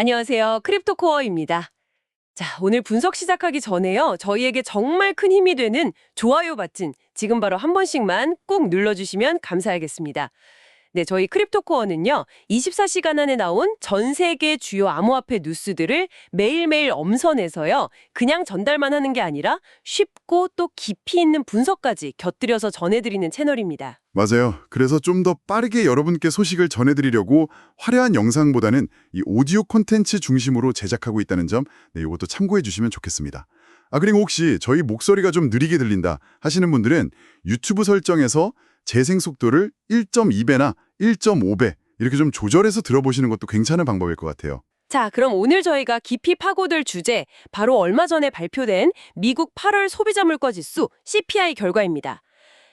안녕하세요. 크립토코어입니다. 자, 오늘 분석 시작하기 전에요. 저희에게 정말 큰 힘이 되는 좋아요 버튼 지금 바로 한 번씩만 꼭 눌러주시면 감사하겠습니다. 네, 저희 크립토코어는요. 24시간 안에 나온 전 세계 주요 암호화폐 뉴스들을 매일매일 엄선해서요. 그냥 전달만 하는 게 아니라 쉽고 또 깊이 있는 분석까지 곁들여서 전해드리는 채널입니다. 맞아요. 그래서 좀 더 빠르게 여러분께 소식을 전해드리려고 화려한 영상보다는 이 오디오 콘텐츠 중심으로 제작하고 있다는 점, 네, 이것도 참고해 주시면 좋겠습니다. 아, 그리고 혹시 저희 목소리가 좀 느리게 들린다 하시는 분들은 유튜브 설정에서 재생 속도를 1.2배나 1.5배 이렇게 좀 조절해서 들어보시는 것도 괜찮은 방법일 것 같아요. 자, 그럼 오늘 저희가 깊이 파고들 주제, 바로 얼마 전에 발표된 미국 8월 소비자 물가 지수 CPI 결과입니다.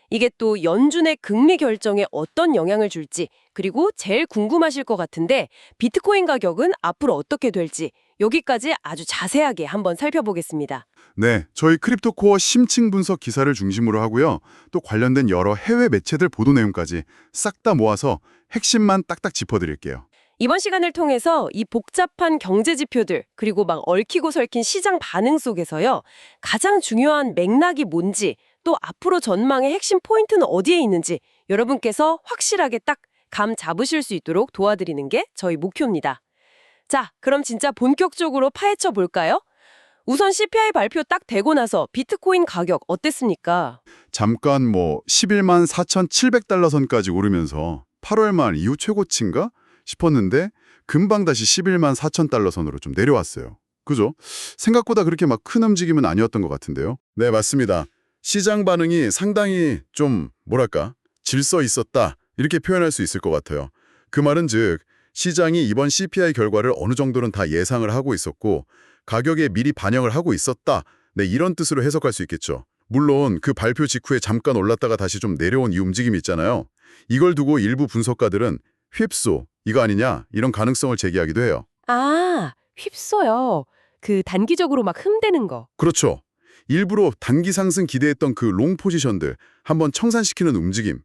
이게 또 연준의 금리 결정에 어떤 영향을 줄지, 그리고 제일 궁금하실 것 같은데 비트코인 가격은 앞으로 어떻게 될지 여기까지 아주 자세하게 한번 살펴보겠습니다. 네, 저희 크립토코어 심층 분석 기사를 중심으로 하고요. 또 관련된 여러 해외 매체들 보도 내용까지 싹 다 모아서 핵심만 딱딱 짚어드릴게요. 이번 시간을 통해서 이 복잡한 경제 지표들 그리고 막 얽히고 설킨 시장 반응 속에서요. 가장 중요한 맥락이 뭔지 또 앞으로 전망의 핵심 포인트는 어디에 있는지 여러분께서 확실하게 딱 감 잡으실 수 있도록 도와드리는 게 저희 목표입니다. 자, 그럼 진짜 본격적으로 파헤쳐 볼까요? 우선 CPI 발표 딱 되고 나서 비트코인 가격 어땠습니까? 잠깐 뭐 11만 4,700달러 선까지 오르면서 8월 말 이후 최고치인가 싶었는데 금방 다시 11만 4천 달러 선으로 좀 내려왔어요. 그죠? 생각보다 그렇게 막 큰 움직임은 아니었던 것 같은데요. 네, 맞습니다. 시장 반응이 상당히 좀 뭐랄까 질서 있었다 이렇게 표현할 수 있을 것 같아요. 그 말은 즉 시장이 이번 CPI 결과를 어느 정도는 다 예상을 하고 있었고 가격에 미리 반영을 하고 있었다. 네, 이런 뜻으로 해석할 수 있겠죠. 물론 그 발표 직후에 잠깐 올랐다가 다시 좀 내려온 이 움직임이 있잖아요. 이걸 두고 일부 분석가들은 휩소 이거 아니냐 이런 가능성을 제기하기도 해요. 아, 휩써요. 그 단기적으로 막 흠대는 거. 그렇죠. 일부러 단기 상승 기대했던 그 롱 포지션들 한번 청산시키는 움직임.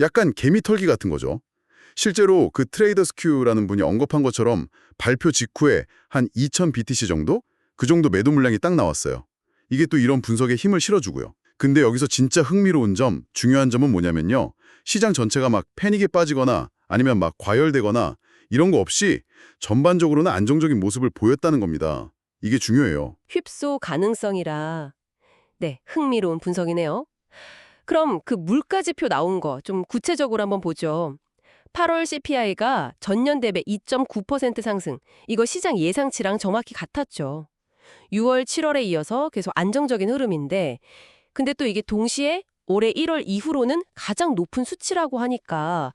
약간 개미 털기 같은 거죠. 실제로 그 트레이더스 큐라는 분이 언급한 것처럼 발표 직후에 한 2000 BTC 정도? 그 정도 매도 물량이 딱 나왔어요. 이게 또 이런 분석에 힘을 실어주고요. 근데 여기서 진짜 흥미로운 점, 중요한 점은 뭐냐면요. 시장 전체가 막 패닉에 빠지거나 아니면 막 과열되거나 이런 거 없이 전반적으로는 안정적인 모습을 보였다는 겁니다. 이게 중요해요. 휩소 가능성이라. 네, 흥미로운 분석이네요. 그럼 그 물가 지표 나온 거 좀 구체적으로 한번 보죠. 8월 CPI가 전년 대비 2.9% 상승. 이거 시장 예상치랑 정확히 같았죠. 6월, 7월에 이어서 계속 안정적인 흐름인데 근데 또 이게 동시에 올해 1월 이후로는 가장 높은 수치라고 하니까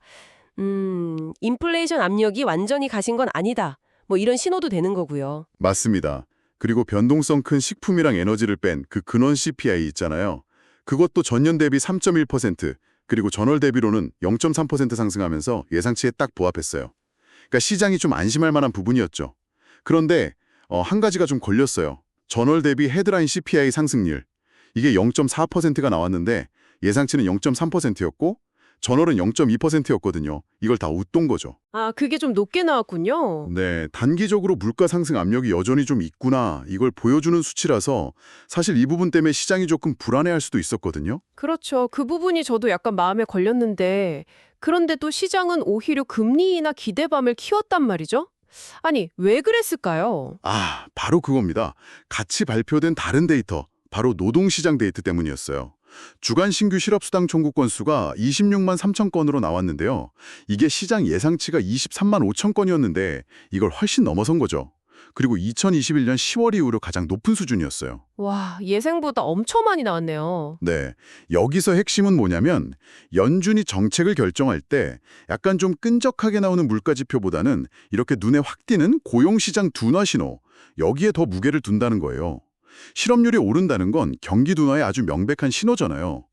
음, 인플레이션 압력이 완전히 가신 건 아니다. 뭐 이런 신호도 되는 거고요. 맞습니다. 그리고 변동성 큰 식품이랑 에너지를 뺀 그 근원 CPI 있잖아요. 그것도 전년 대비 3.1%, 그리고 전월 대비로는 0.3% 상승하면서 예상치에 딱 부합했어요. 그러니까 시장이 좀 안심할 만한 부분이었죠. 그런데 어, 한 가지가 좀 걸렸어요. 전월 대비 헤드라인 CPI 상승률. 이게 0.4%가 나왔는데 예상치는 0.3%였고 전월은 0.2%였거든요. 이걸 다 웃돈 거죠. 아, 그게 좀 높게 나왔군요. 네, 단기적으로 물가 상승 압력이 여전히 좀 있구나 이걸 보여주는 수치라서 사실 이 부분 때문에 시장이 조금 불안해할 수도 있었거든요. 그렇죠. 그 부분이 저도 약간 마음에 걸렸는데 그런데 또 시장은 오히려 금리 인하 기대감을 키웠단 말이죠? 아니, 왜 그랬을까요? 아, 바로 그겁니다. 같이 발표된 다른 데이터, 바로 노동시장 데이터 때문이었어요. 주간 신규 실업수당 청구 건수가 26만 3천 건으로 나왔는데요. 이게 시장 예상치가 23만 5천 건이었는데 이걸 훨씬 넘어선 거죠. 그리고 2021년 10월 이후로 가장 높은 수준이었어요. 와, 예상보다 엄청 많이 나왔네요. 네. 여기서 핵심은 뭐냐면 연준이 정책을 결정할 때 약간 좀 끈적하게 나오는 물가 지표보다는 이렇게 눈에 확 띄는 고용시장 둔화 신호, 여기에 더 무게를 둔다는 거예요. 실업률이 오른다는 건 경기 둔화의 아주 명백한 신호잖아요.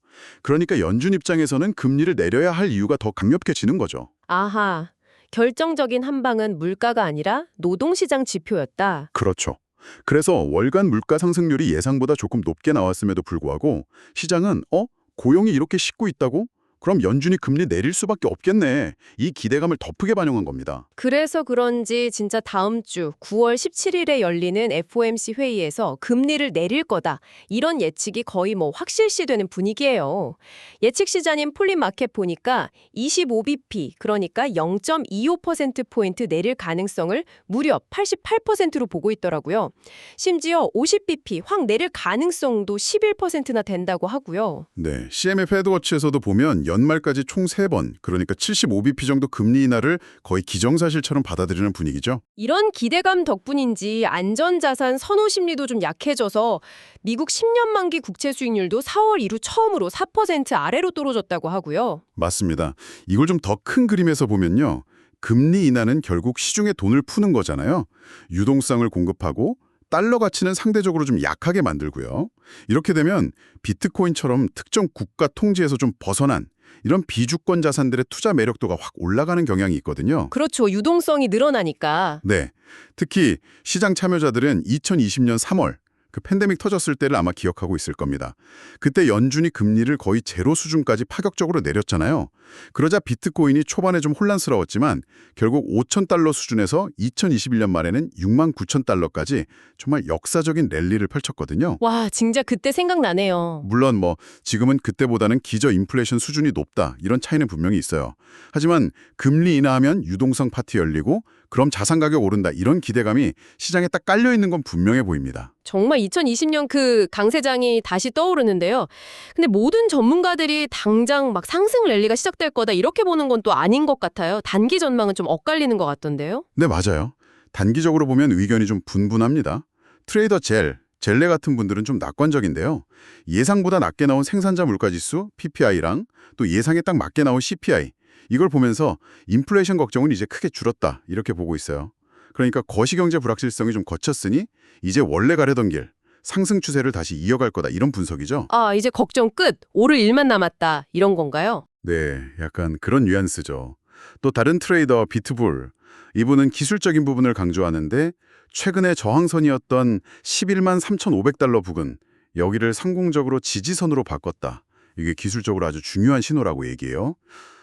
그러니까 연준 입장에서는 금리를 내려야 할 이유가 더 강력해지는 거죠. 아하, 결정적인 한 방은 물가가 아니라 노동시장 지표였다. 그렇죠. 그래서 월간 물가 상승률이 예상보다 조금 높게 나왔음에도 불구하고 시장은 어? 고용이 이렇게 식고 있다고? 그럼 연준이 금리 내릴 수밖에 없겠네. 이 기대감을 더 크게 반영한 겁니다. 그래서 그런지 진짜 다음 주 9월 17일에 열리는 FOMC 회의에서 금리를 내릴 거다. 이런 예측이 거의 뭐 확실시되는 분위기예요. 예측 시장인 폴리마켓 보니까 25bp 그러니까 0.25%포인트 내릴 가능성을 무려 88%로 보고 있더라고요. 심지어 50bp 확 내릴 가능성도 11%나 된다고 하고요. 네, CM의 패드워치에서도 보면 연말까지 총 3번, 그러니까 75bp 정도 금리 인하를 거의 기정사실처럼 받아들이는 분위기죠. 이런 기대감 덕분인지 안전자산 선호 심리도 좀 약해져서 미국 10년 만기 국채 수익률도 4월 이후 처음으로 4% 아래로 떨어졌다고 하고요. 맞습니다. 이걸 좀 더 큰 그림에서 보면요. 금리 인하는 결국 시중에 돈을 푸는 거잖아요. 유동성을 공급하고 달러 가치는 상대적으로 좀 약하게 만들고요. 이렇게 되면 비트코인처럼 특정 국가 통제에서 좀 벗어난 이런 비주권 자산들의 투자 매력도가 확 올라가는 경향이 있거든요. 그렇죠. 유동성이 늘어나니까. 네. 특히 시장 참여자들은 2020년 3월 그 팬데믹 터졌을 때를 아마 기억하고 있을 겁니다. 그때 연준이 금리를 거의 제로 수준까지 파격적으로 내렸잖아요. 그러자 비트코인이 초반에 좀 혼란스러웠지만 결국 5천 달러 수준에서 2021년 말에는 6만 9천 달러까지 정말 역사적인 랠리를 펼쳤거든요. 와, 진짜 그때 생각나네요. 물론 뭐 지금은 그때보다는 기저 인플레이션 수준이 높다 이런 차이는 분명히 있어요. 하지만 금리 인하하면 유동성 파티 열리고 그럼 자산 가격 오른다 이런 기대감이 시장에 딱 깔려 있는 건 분명해 보입니다. 정말 2020년 그 강세장이 다시 떠오르는데요. 근데 모든 전문가들이 당장 막 상승 랠리가 시작 될 거다 이렇게 보는 건 또 아닌 것 같아요. 단기 전망은 좀 엇갈리는 것 같던데요. 네, 맞아요. 단기적으로 보면 의견이 좀 분분합니다. 트레이더 젤, 젤레 같은 분들은 좀 낙관적인데요. 예상보다 낮게 나온 생산자 물가지수, PPI랑 또 예상에 딱 맞게 나온 CPI, 이걸 보면서 인플레이션 걱정은 이제 크게 줄었다 이렇게 보고 있어요. 그러니까 거시경제 불확실성이 좀 거쳤으니 이제 원래 가려던 길, 상승 추세를 다시 이어갈 거다 이런 분석이죠. 아, 이제 걱정 끝. 오를 일만 남았다. 이런 건가요? 네, 약간 그런 뉘앙스죠. 또 다른 트레이더 비트불, 이분은 기술적인 부분을 강조하는데 최근에 저항선이었던 11만 3,500달러 부근, 여기를 성공적으로 지지선으로 바꿨다. 이게 기술적으로 아주 중요한 신호라고 얘기해요.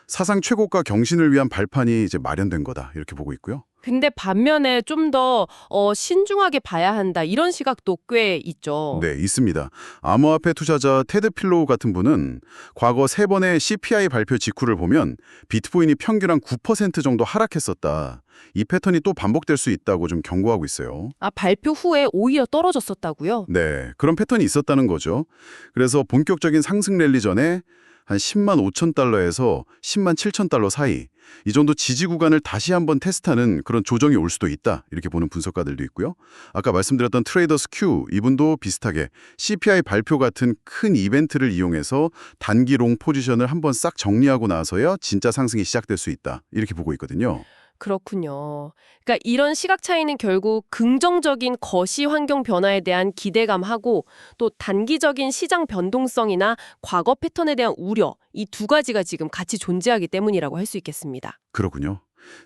사상 최고가 경신을 위한 발판이 이제 마련된 거다. 이렇게 보고 있고요. 근데 반면에 좀 더 어, 신중하게 봐야 한다. 이런 시각도 꽤 있죠. 네, 있습니다. 암호화폐 투자자 테드 필로우 같은 분은 과거 세 번의 CPI 발표 직후를 보면 비트코인이 평균 한 9% 정도 하락했었다. 이 패턴이 또 반복될 수 있다고 좀 경고하고 있어요. 아, 발표 후에 오히려 떨어졌었다고요? 네, 그런 패턴이 있었다는 거죠. 그래서 본격적인 상승 랠리 전에 한 10만 5천 달러에서 10만 7천 달러 사이 이 정도 지지 구간을 다시 한번 테스트하는 그런 조정이 올 수도 있다 이렇게 보는 분석가들도 있고요. 아까 말씀드렸던 트레이더스 큐 이분도 비슷하게 CPI 발표 같은 큰 이벤트를 이용해서 단기 롱 포지션을 한번 싹 정리하고 나서야 진짜 상승이 시작될 수 있다 이렇게 보고 있거든요. 그렇군요. 그러니까 이런 시각 차이는 결국 긍정적인 거시 환경 변화에 대한 기대감하고 또 단기적인 시장 변동성이나 과거 패턴에 대한 우려 이 두 가지가 지금 같이 존재하기 때문이라고 할 수 있겠습니다. 그렇군요.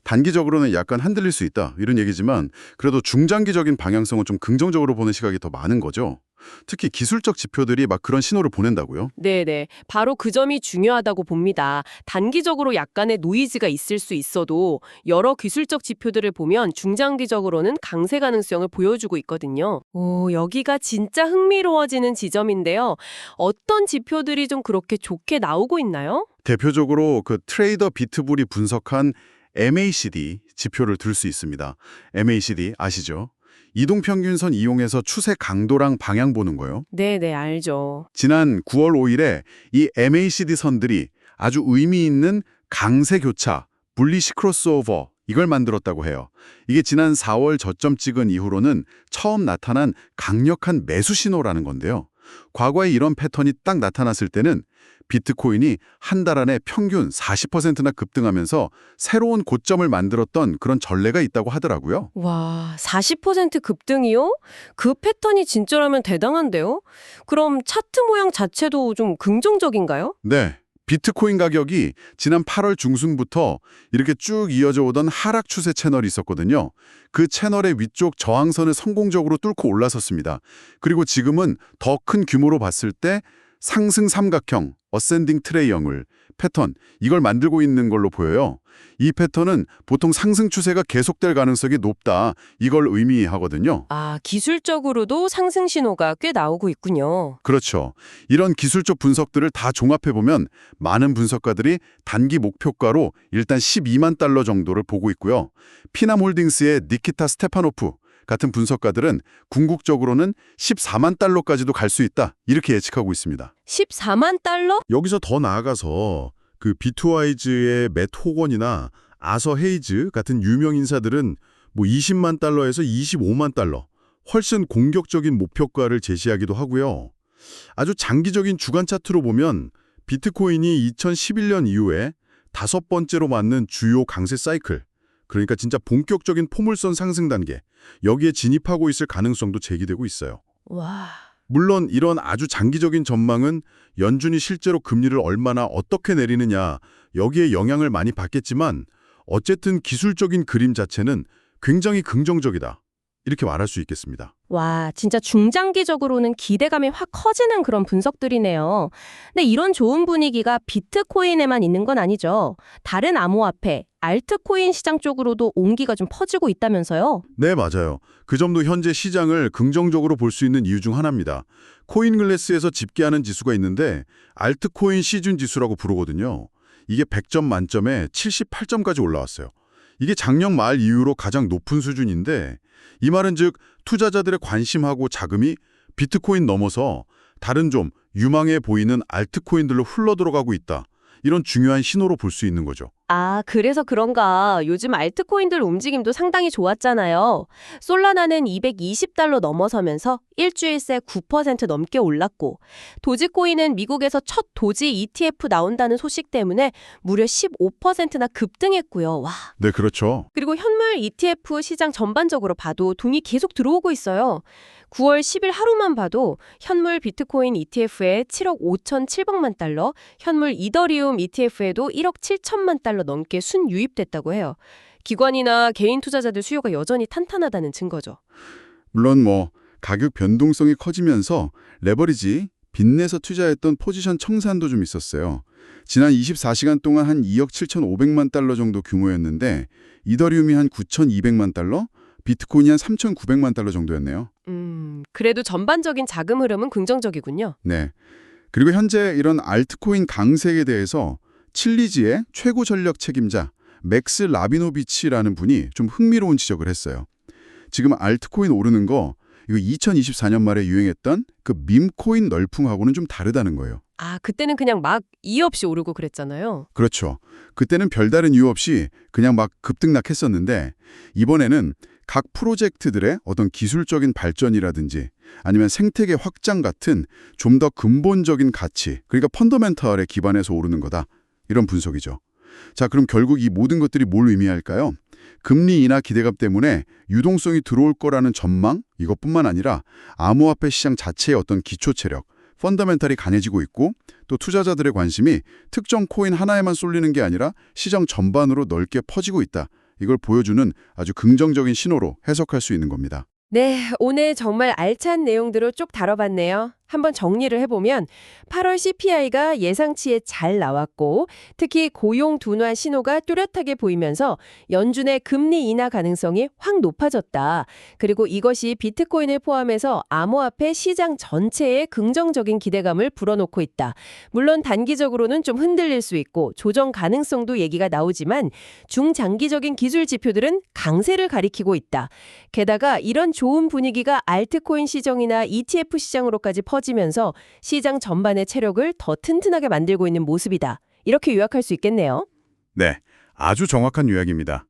단기적으로는 약간 흔들릴 수 있다 이런 얘기지만 그래도 중장기적인 방향성은 좀 긍정적으로 보는 시각이 더 많은 거죠. 특히 기술적 지표들이 막 그런 신호를 보낸다고요. 네네. 바로 그 점이 중요하다고 봅니다. 단기적으로 약간의 노이즈가 있을 수 있어도 여러 기술적 지표들을 보면 중장기적으로는 강세 가능성을 보여주고 있거든요. 오, 여기가 진짜 흥미로워지는 지점인데요. 어떤 지표들이 좀 그렇게 좋게 나오고 있나요? 대표적으로 그 트레이더 비트불이 분석한 MACD 지표를 들 수 있습니다. MACD 아시죠? 이동평균선 이용해서 추세 강도랑 방향 보는 거요. 네네, 알죠. 지난 9월 5일에 이 MACD 선들이 아주 의미 있는 강세 교차, 불리시 크로스오버 이걸 만들었다고 해요. 이게 지난 4월 저점 찍은 이후로는 처음 나타난 강력한 매수 신호라는 건데요. 과거에 이런 패턴이 딱 나타났을 때는 비트코인이 한 달 안에 평균 40%나 급등하면서 새로운 고점을 만들었던 그런 전례가 있다고 하더라고요. 와, 40% 급등이요? 그 패턴이 진짜라면 대단한데요? 그럼 차트 모양 자체도 좀 긍정적인가요? 네. 비트코인 가격이 지난 8월 중순부터 이렇게 쭉 이어져 오던 하락 추세 채널이 있었거든요. 그 채널의 위쪽 저항선을 성공적으로 뚫고 올라섰습니다. 그리고 지금은 더 큰 규모로 봤을 때 상승 삼각형, 어센딩 트레이형을 패턴, 이걸 만들고 있는 걸로 보여요. 이 패턴은 보통 상승 추세가 계속될 가능성이 높다. 이걸 의미하거든요. 아, 기술적으로도 상승 신호가 꽤 나오고 있군요. 그렇죠. 이런 기술적 분석들을 다 종합해보면 많은 분석가들이 단기 목표가로 일단 12만 달러 정도를 보고 있고요. 피나몰딩스의 니키타 스테파노프 같은 분석가들은 궁극적으로는 14만 달러까지도 갈 수 있다. 이렇게 예측하고 있습니다. 14만 달러? 여기서 더 나아가서 그 비투와이즈의 맷 호건이나 아서 헤이즈 같은 유명 인사들은 뭐 20만 달러에서 25만 달러, 훨씬 공격적인 목표가를 제시하기도 하고요. 아주 장기적인 주간 차트로 보면 비트코인이 2011년 이후에 다섯 번째로 맞는 주요 강세 사이클, 그러니까 진짜 본격적인 포물선 상승 단계, 여기에 진입하고 있을 가능성도 제기되고 있어요. 와. 물론 이런 아주 장기적인 전망은 연준이 실제로 금리를 얼마나 어떻게 내리느냐 여기에 영향을 많이 받겠지만 어쨌든 기술적인 그림 자체는 굉장히 긍정적이다. 이렇게 말할 수 있겠습니다. 와, 진짜 중장기적으로는 기대감이 확 커지는 그런 분석들이네요. 근데 이런 좋은 분위기가 비트코인에만 있는 건 아니죠. 다른 암호화폐, 알트코인 시장 쪽으로도 온기가 좀 퍼지고 있다면서요? 네, 맞아요. 그 점도 현재 시장을 긍정적으로 볼 수 있는 이유 중 하나입니다. 코인글래스에서 집계하는 지수가 있는데 알트코인 시즌 지수라고 부르거든요. 이게 100점 만점에 78점까지 올라왔어요. 이게 작년 말 이후로 가장 높은 수준인데 이 말은 즉 투자자들의 관심하고 자금이 비트코인 넘어서 다른 좀 유망해 보이는 알트코인들로 흘러들어가고 있다. 이런 중요한 신호로 볼 수 있는 거죠. 아, 그래서 그런가. 요즘 알트코인들 움직임도 상당히 좋았잖아요. 솔라나는 220달러 넘어서면서 일주일 새 9% 넘게 올랐고, 도지코인은 미국에서 첫 도지 ETF 나온다는 소식 때문에 무려 15%나 급등했고요. 와. 네, 그렇죠. 그리고 현물 ETF 시장 전반적으로 봐도 돈이 계속 들어오고 있어요. 9월 10일 하루만 봐도 현물 비트코인 ETF에 7억 5,700만 달러, 현물 이더리움 ETF에도 1억 7천만 달러 넘게 순유입됐다고 해요. 기관이나 개인 투자자들 수요가 여전히 탄탄하다는 증거죠. 물론 뭐 가격 변동성이 커지면서 레버리지, 빚내서 투자했던 포지션 청산도 좀 있었어요. 지난 24시간 동안 한 2억 7,500만 달러 정도 규모였는데 이더리움이 한 9,200만 달러, 비트코인이 한 3,900만 달러 정도였네요. 음, 그래도 전반적인 자금 흐름은 긍정적이군요. 네. 그리고 현재 이런 알트코인 강세에 대해서 칠리지의 최고 전력 책임자 맥스 라비노비치라는 분이 좀 흥미로운 지적을 했어요. 지금 알트코인 오르는 거 이거 2024년 말에 유행했던 그 밈코인 널풍하고는 좀 다르다는 거예요. 아, 그때는 그냥 막 이유 없이 오르고 그랬잖아요. 그렇죠. 그때는 별다른 이유 없이 그냥 막 급등락했었는데 이번에는 각 프로젝트들의 어떤 기술적인 발전이라든지 아니면 생태계 확장 같은 좀 더 근본적인 가치, 그러니까 펀더멘털에 기반해서 오르는 거다. 이런 분석이죠. 자, 그럼 결국 이 모든 것들이 뭘 의미할까요? 금리 인하 기대감 때문에 유동성이 들어올 거라는 전망 이것뿐만 아니라 암호화폐 시장 자체의 어떤 기초 체력, 펀더멘탈이 강해지고 있고 또 투자자들의 관심이 특정 코인 하나에만 쏠리는 게 아니라 시장 전반으로 넓게 퍼지고 있다. 이걸 보여주는 아주 긍정적인 신호로 해석할 수 있는 겁니다. 네, 오늘 정말 알찬 내용들을 쭉 다뤄봤네요. 한번 정리를 해보면 8월 CPI가 예상치에 잘 나왔고 특히 고용 둔화 신호가 뚜렷하게 보이면서 연준의 금리 인하 가능성이 확 높아졌다. 그리고 이것이 비트코인을 포함해서 암호화폐 시장 전체에 긍정적인 기대감을 불어넣고 있다. 물론 단기적으로는 좀 흔들릴 수 있고 조정 가능성도 얘기가 나오지만 중장기적인 기술 지표들은 강세를 가리키고 있다. 게다가 이런 좋은 분위기가 알트코인 시장이나 ETF 시장으로까지 퍼 지면서 시장 전반의 체력을 더 튼튼하게 만들고 있는 모습이다. 이렇게 요약할 수 있겠네요. 네, 아주 정확한 요약입니다.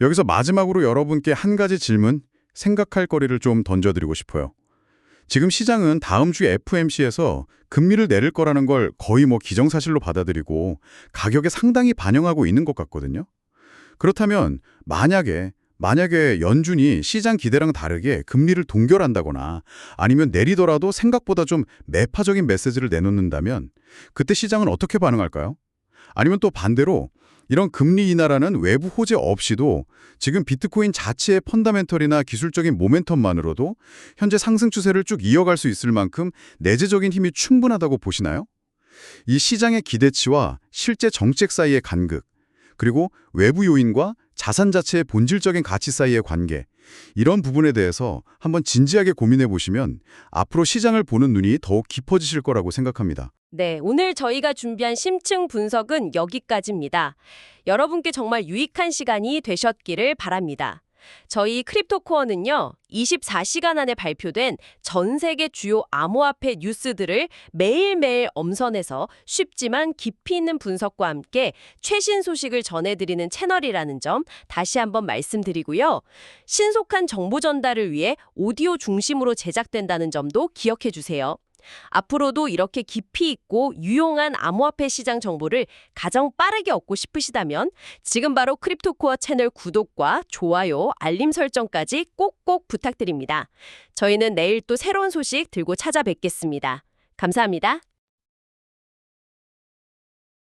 여기서 마지막으로 여러분께 한 가지 질문, 생각할 거리를 좀 던져드리고 싶어요. 지금 시장은 다음 주 FMC에서 금리를 내릴 거라는 걸 거의 뭐 기정사실로 받아들이고 가격에 상당히 반영하고 있는 것 같거든요. 그렇다면 만약에 만약에 연준이 시장 기대랑 다르게 금리를 동결한다거나 아니면 내리더라도 생각보다 좀 매파적인 메시지를 내놓는다면 그때 시장은 어떻게 반응할까요? 아니면 또 반대로 이런 금리 인하라는 외부 호재 없이도 지금 비트코인 자체의 펀다멘털이나 기술적인 모멘텀만으로도 현재 상승 추세를 쭉 이어갈 수 있을 만큼 내재적인 힘이 충분하다고 보시나요? 이 시장의 기대치와 실제 정책 사이의 간극, 그리고 외부 요인과 자산 자체의 본질적인 가치 사이의 관계, 이런 부분에 대해서 한번 진지하게 고민해 보시면 앞으로 시장을 보는 눈이 더욱 깊어지실 거라고 생각합니다. 네, 오늘 저희가 준비한 심층 분석은 여기까지입니다. 여러분께 정말 유익한 시간이 되셨기를 바랍니다. 저희 크립토코어는요, 24시간 안에 발표된 전 세계 주요 암호화폐 뉴스들을 매일매일 엄선해서 쉽지만 깊이 있는 분석과 함께 최신 소식을 전해드리는 채널이라는 점 다시 한번 말씀드리고요. 신속한 정보 전달을 위해 오디오 중심으로 제작된다는 점도 기억해 주세요. 앞으로도 이렇게 깊이 있고 유용한 암호화폐 시장 정보를 가장 빠르게 얻고 싶으시다면 지금 바로 크립토코어 채널 구독과 좋아요, 알림 설정까지 꼭꼭 부탁드립니다. 저희는 내일 또 새로운 소식 들고 찾아뵙겠습니다. 감사합니다.